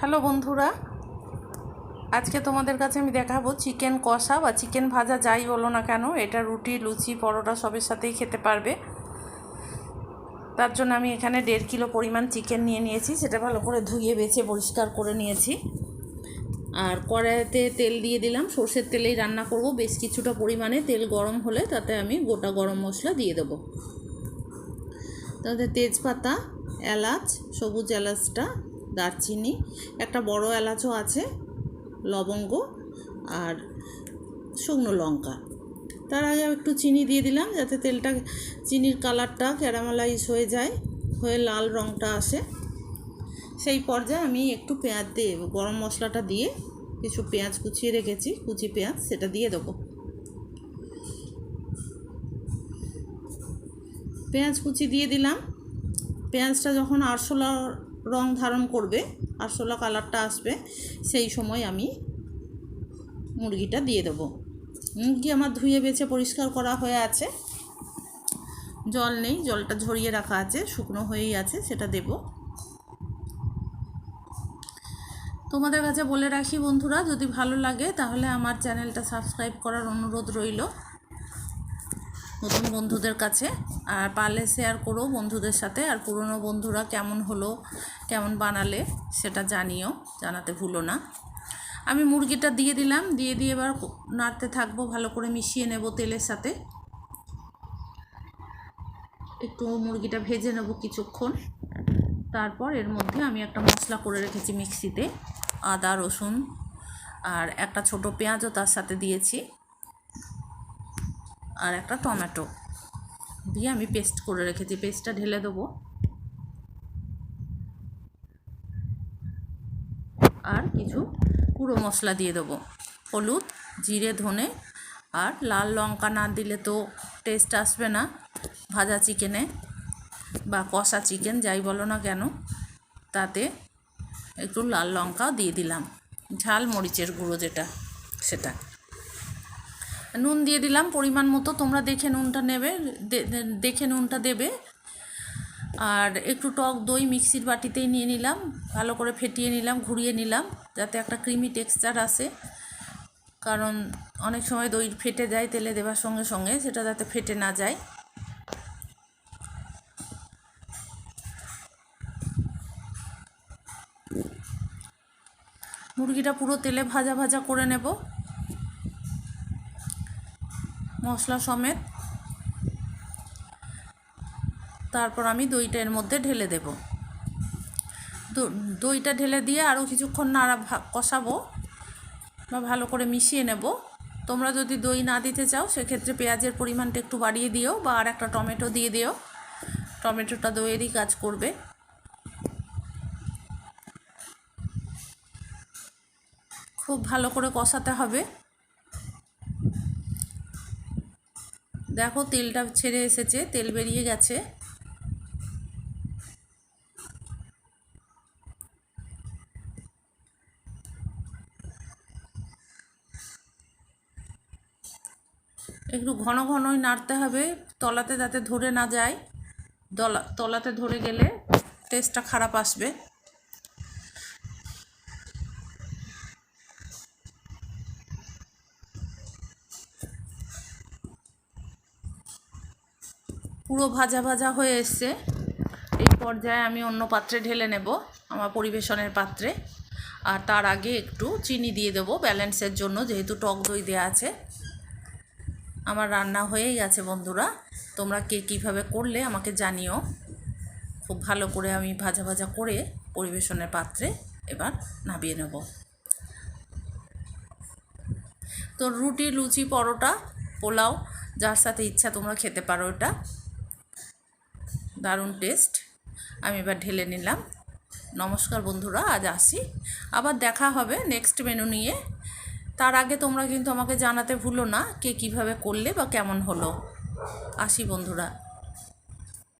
Hello বন্ধুরা, আজকে তোমাদের কাছে আমি দেখাবো চিকেন কষা বা চিকেন ভাজা যাই বলো না কেন, এটা রুটি, লুচি, পরোটা সবের সাথেই খেতে পারবে। তার জন্য আমি এখানে দেড় কিলো পরিমাণ চিকেন নিয়ে নিয়েছি, সেটা ভালো করে ধুয়ে বেছে পরিষ্কার করে নিয়েছি। আর কড়াইতে তেল দিয়ে দিলাম, সর্ষের তেলেই রান্না করব, বেশ কিছুটা পরিমাণে তেল গরম হলে তাতে আমি গোটা গরম মশলা দিয়ে দেবো। তাতে তেজপাতা, এলাচ, সবুজ এলাচটা দারচিনি, একটা বড় এলাচও আছে, লবঙ্গ আর শুকনো লঙ্কা। তার আগে একটু চিনি দিয়ে দিলাম যাতে তেলটা, চিনির কালারটা ক্যারামেলাইজ হয়ে যায়, হয়ে লাল রঙটা আসে। সেই পর্যায়ে আমি একটু পেঁয়াজ দিয়ে গরম মশলাটা দিয়ে কিছু পেঁয়াজ কুচিয়ে রেখেছি, কুচি পেঁয়াজ সেটা দিয়ে দেবো। পেঁয়াজ কুচি দিয়ে দিলাম। পেঁয়াজটা যখন আরশোলা রং ধারণ করবে আরশোলা কালারটা আসবে, সেই সময় আমি মুরগিটা দিয়ে দেবো। মুরগি আমার ধুয়ে বেছে পরিষ্কার করা হয়ে আছে। জল নেই, জলটা ঝরিয়ে রাখা আছে, শুকনো হয়েই আছে, সেটা দেব। তোমাদের কাছে বলে রাখি বন্ধুরা, যদি ভালো লাগে তাহলে আমার চ্যানেলটা সাবস্ক্রাইব করার অনুরোধ রইল। নতুন বন্ধুদের কাছে। আর পারলে শেয়ার করো বন্ধুদের সাথে। আর পুরনো বন্ধুরা কেমন হলো, কেমন বানালে, সেটা জানিও, জানাতে ভুলো না। আমি মুরগিটা দিয়ে দিলাম। দিয়ে দিয়ে এবার নাড়তে থাকব, ভালো করে মিশিয়ে নেব তেলের সাথে। একটু মুরগিটা ভেজে নেব কিছুক্ষণ। তারপর এর মধ্যে আমি একটা মশলা করে রেখেছি মিক্সিতে। আদা, রসুন আর একটা ছোট পেঁয়াজও তার সাথে দিয়েছি। আর একটা টমেটো। দিয়ে আমি পেস্ট করে রেখেছি। পেস্টটা ঢেলে দেবো। আর কিছু গুঁড়ো মশলা দিয়ে দেবো। হলুদ, জিরে, ধনে আর লাল লঙ্কা না দিলে তো টেস্ট আসবে না। ভাজা চিকেনে বা কষা চিকেন, যাই বলো না কেন। তাতে একটু লাল লঙ্কাও দিয়ে দিলাম। ঝাল মরিচের গুঁড়ো যেটা, সেটা। নুন দিয়ে দিলাম, পরিমাণ মতো। তোমরা দেখে নুনটা নেবে দেখে নুনটা দেবে। আর একটু টক দই মিক্সির বাটিতেই নিয়ে নিলাম, ভালো করে ফেটিয়ে নিলাম, ঘুরিয়ে নিলাম, যাতে একটা ক্রিমি টেক্সচার আসে। কারণ অনেক সময় দই ফেটে যায়, তেলে দেওয়ার সঙ্গে সঙ্গে, সেটা যাতে ফেটে না যায়। মুরগিটা পুরো তেলে ভাজা ভাজা করে নেব। মশলা সমেত। তারপর আমি দইটা এর মধ্যে ঢেলে দেব। দইটা ঢেলে দিয়ে আরও কিছুক্ষণ নাড়া কষাবো বা ভালো করে মিশিয়ে নেব। তোমরা যদি দই না দিতে চাও, সেক্ষেত্রে পেঁয়াজের পরিমাণটা একটু বাড়িয়ে দিও বা আর একটা টমেটো দিয়ে দিও। টমেটোটা দইয়েরই কাজ করবে। খুব ভালো করে কষাতে হবে। দেখো তেলটা ছেড়ে এসেছে, তেল বেরিয়ে গেছে। একটু ঘন ঘনই নাড়তে হবে, তলাতে যাতে ধরে না যায়। দলা তলাতে ধরে গেলে টেস্টটা খারাপ আসবে। পুরো ভাজা ভাজা হয়ে এসছে। এই পর্যায়ে আমি অন্য পাত্রে ঢেলে নেব, আমার পরিবেশনের পাত্রে। আর তার আগে একটু চিনি দিয়ে দেবো ব্যালেন্সের জন্য, যেহেতু টক দই দেওয়া আছে। আমার রান্না হয়েই গেছে বন্ধুরা, তোমরা কে কীভাবে করলে আমাকে জানিও। খুব ভালো করে আমি ভাজা ভাজা করে পরিবেশনের পাত্রে এবার নামিয়ে নেব। তো রুটি, লুচি, পরোটা, পোলাও, যার সাথে ইচ্ছা তোমরা খেতে পারো এটা। দারুণ টেস্ট। আমি এবার ঢেলে নিলাম। নমস্কার বন্ধুরা, আজ আসি। আবার দেখা হবে নেক্সট মেনু নিয়ে। তার আগে তোমরা কিন্তু আমাকে জানাতে ভুলো না কে কীভাবে করলে বা কেমন হলো। আসি বন্ধুরা।